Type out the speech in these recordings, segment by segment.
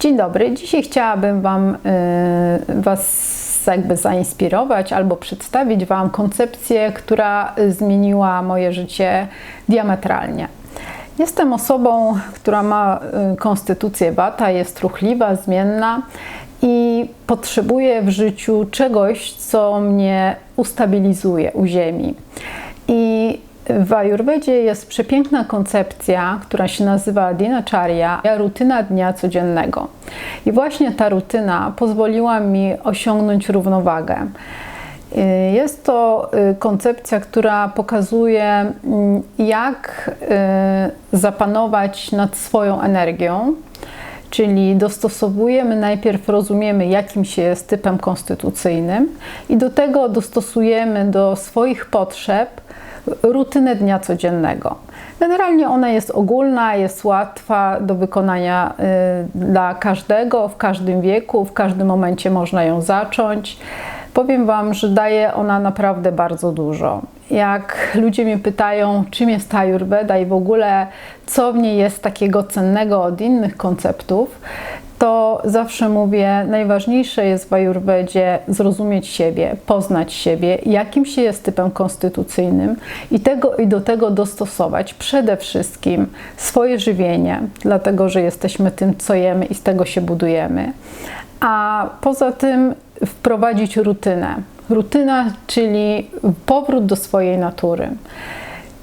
Dzień dobry. Dzisiaj chciałabym Wam, y, Was jakby zainspirować albo przedstawić Wam koncepcję, która zmieniła moje życie diametralnie. Jestem osobą, która ma y, konstytucję Wata, jest ruchliwa, zmienna i potrzebuję w życiu czegoś, co mnie ustabilizuje, uziemi. I w Ayurvedzie jest przepiękna koncepcja, która się nazywa Dinacharya, rutyna dnia codziennego. I właśnie ta rutyna pozwoliła mi osiągnąć równowagę. Jest to y, koncepcja, która pokazuje, mm, jak y, zapanować nad swoją energią, czyli dostosowujemy, najpierw rozumiemy, jakim się jest typem konstytucyjnym, i do tego dostosujemy do swoich potrzeb rutynę dnia codziennego. Generalnie ona jest ogólna, jest łatwa do wykonania y, dla każdego, w każdym wieku, w każdym momencie można ją zacząć. Powiem Wam, że daje ona naprawdę bardzo dużo. Jak ludzie mnie pytają, czym jest Ayurveda i w ogóle co w niej jest takiego cennego od innych konceptów, to zawsze mówię, najważniejsze jest w Ayurvedzie zrozumieć siebie, poznać siebie, jakim się jest typem konstytucyjnym i, tego, i do tego dostosować przede wszystkim swoje żywienie, dlatego że jesteśmy tym, co jemy i z tego się budujemy. A poza tym wprowadzić rutynę. Rutyna, czyli powrót do swojej natury.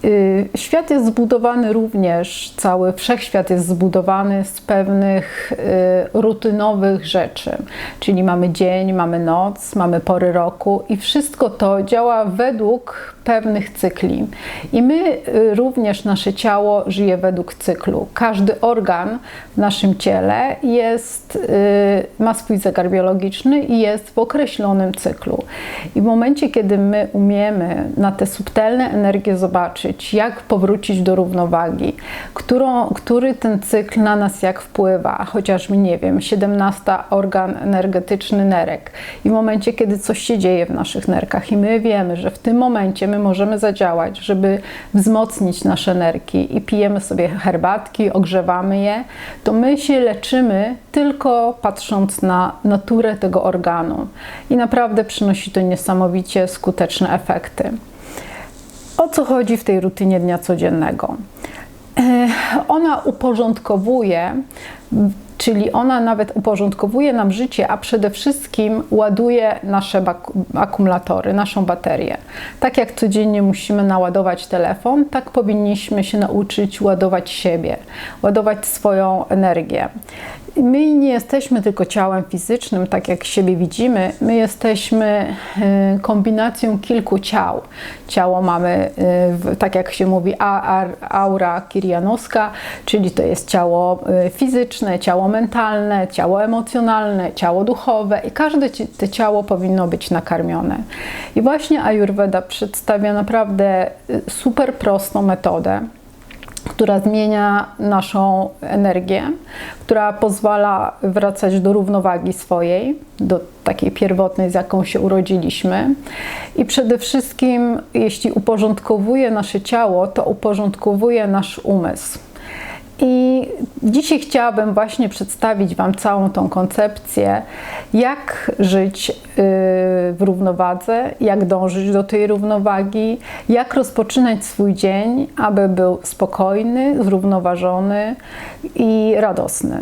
Y, świat jest zbudowany również, cały wszechświat jest zbudowany z pewnych y, rutynowych rzeczy. Czyli mamy dzień, mamy noc, mamy pory roku i wszystko to działa według pewnych cykli. I my y, również, nasze ciało żyje według cyklu. Każdy organ w naszym ciele jest, ma swój zegar biologiczny i jest w określonym cyklu. I w momencie, kiedy my umiemy na te subtelne energie zobaczyć, jak powrócić do równowagi, którą, który ten cykl na nas jak wpływa, chociażby nie wiem, 17 organ energetyczny nerek i w momencie, kiedy coś się dzieje w naszych nerkach i my wiemy, że w tym momencie my możemy zadziałać, żeby wzmocnić nasze nerki i pijemy sobie herbatki, ogrzewamy je, to my się leczymy tylko patrząc na naturę tego organu i naprawdę przynosi to niesamowicie skuteczne efekty. Co chodzi w tej rutynie dnia codziennego? E, ona uporządkowuje, czyli ona nawet uporządkowuje nam życie, a przede wszystkim ładuje nasze akumulatory, naszą baterię. Tak jak codziennie musimy naładować telefon, tak powinniśmy się nauczyć ładować siebie, ładować swoją energię. My nie jesteśmy tylko ciałem fizycznym, tak jak siebie widzimy, my jesteśmy e, kombinacją kilku ciał. Ciało mamy, e, tak jak się mówi, aura kirianowska, czyli to jest ciało e, fizyczne, ciało mentalne, ciało emocjonalne, ciało duchowe i każde te ciało powinno być nakarmione. I właśnie Ayurveda przedstawia naprawdę super prostą metodę która zmienia naszą energię, która pozwala wracać do równowagi swojej, do takiej pierwotnej, z jaką się urodziliśmy. I przede wszystkim, jeśli uporządkowuje nasze ciało, to uporządkowuje nasz umysł. I dzisiaj chciałabym właśnie przedstawić Wam całą tą koncepcję, jak żyć y, w równowadze, jak dążyć do tej równowagi, jak rozpoczynać swój dzień, aby był spokojny, zrównoważony i radosny.